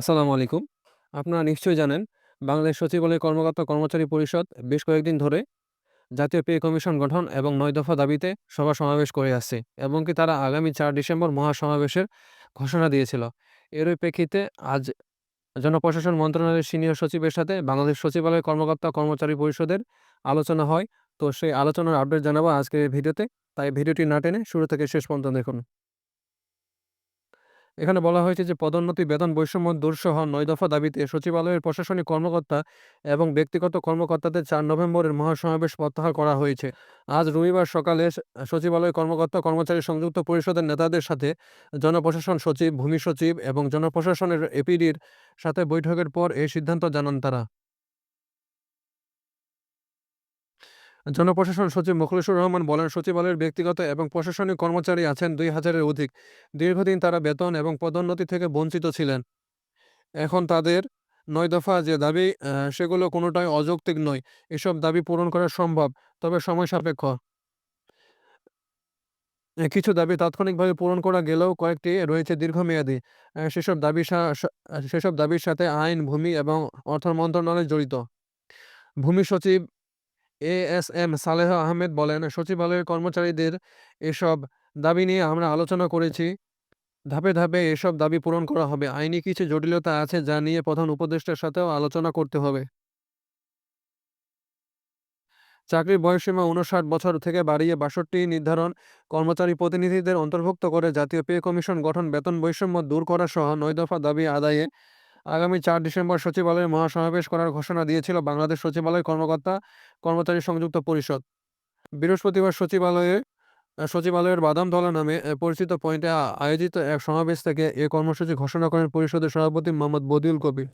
আসসালামু আলাইকুম। আপনারা নিশ্চয়ই জানেন, বাংলাদেশ সচিবালয় কর্মকর্তা কর্মচারী পরিষদ বেশ কয়েকদিন ধরে জাতীয় পে কমিশন গঠন এবং নয় দফা দাবিতে সভা সমাবেশ করে আসছে এবং কি তারা আগামী চার ডিসেম্বর মহাসমাবেশের ঘোষণা দিয়েছিল। এরই প্রেক্ষিতে আজ জনপ্রশাসন মন্ত্রণালয়ের সিনিয়র সচিবের সাথে বাংলাদেশ সচিবালয় কর্মকর্তা কর্মচারী পরিষদের আলোচনা হয়। তো সেই আলোচনার আপডেট জানাব আজকের ভিডিওতে। তাই ভিডিওটি না টেনে শুরু থেকে শেষ পর্যন্ত দেখুন। এখানে বলা হয়েছে যে পদোন্নতি, বেতন বৈষম্য দূরসহ নয় দফা দাবিতে সচিবালয়ের প্রশাসনিক কর্মকর্তা এবং ব্যক্তিগত কর্মকর্তাদের চার নভেম্বরের মহাসমাবেশ প্রত্যাহার করা হয়েছে। আজ রবিবার সকালে সচিবালয় কর্মকর্তা কর্মচারী সংযুক্ত পরিষদের নেতাদের সাথে জনপ্রশাসন সচিব, ভূমি সচিব এবং জনপ্রশাসনের এপিডির সাথে বৈঠকের পর এই সিদ্ধান্ত জানান তারা। জনপ্রশাসন সচিব মোখলেসুর রহমান বলেন, সচিবালয়ের ব্যক্তিগত এবং প্রশাসনিক কর্মচারী আছেন দুই হাজারের অধিক। দীর্ঘদিন তারা বেতন এবং পদোন্নতি থেকে বঞ্চিত ছিলেন। এখন তাদের নয় দফা যে দাবি সেগুলো কোনোটাই অযৌক্তিক নয়। এসব দাবি পূরণ করা সম্ভব, তবে সময় সাপেক্ষ। কিছু দাবি তাৎক্ষণিকভাবে পূরণ করা গেলেও কয়েকটি রয়েছে দীর্ঘমেয়াদী। সেসব দাবি সেসব দাবির সাথে আইন, ভূমি এবং অর্থ মন্ত্রণালয় জড়িত। ভূমি সচিব এএসএম সালেহ আহমেদ বলেন, সচিবালয়ের কর্মচারীদের এসব দাবি নিয়ে আমরা আলোচনা করেছি। ধাপে, ধাপে এসব দাবি পূরণ করা হবে। আইনি কিছু জটিলতা আছে যা নিয়ে প্রধান উপদেষ্টার সাথেও আলোচনা করতে হবে। চাকরির বয়সসীমা ৫৯ বছর থেকে বাড়িয়ে ৬২ নির্ধারণ, কর্মচারী প্রতিনিধিদের অন্তর্ভুক্ত করে জাতীয় পে কমিশন গঠন, বেতন বৈষম্য দূর করাসহ নয় দফা দাবি আদায়ে আগামী চার ডিসেম্বর সচিবালয়ে মহাসমাবেশ করার ঘোষণা দিয়েছিল বাংলাদেশ সচিবালয় কর্মকর্তা, কর্মচারী সংযুক্ত পরিষদ। বৃহস্পতিবার সচিবালয়ে, সচিবালয়ের বাদামতলা নামে পরিচিত পয়েন্টে আয়োজিত এক সমাবেশ থেকে এ কর্মসূচি ঘোষণা করেন পরিষদের সভাপতি মোহাম্মদ বদিউল কবির।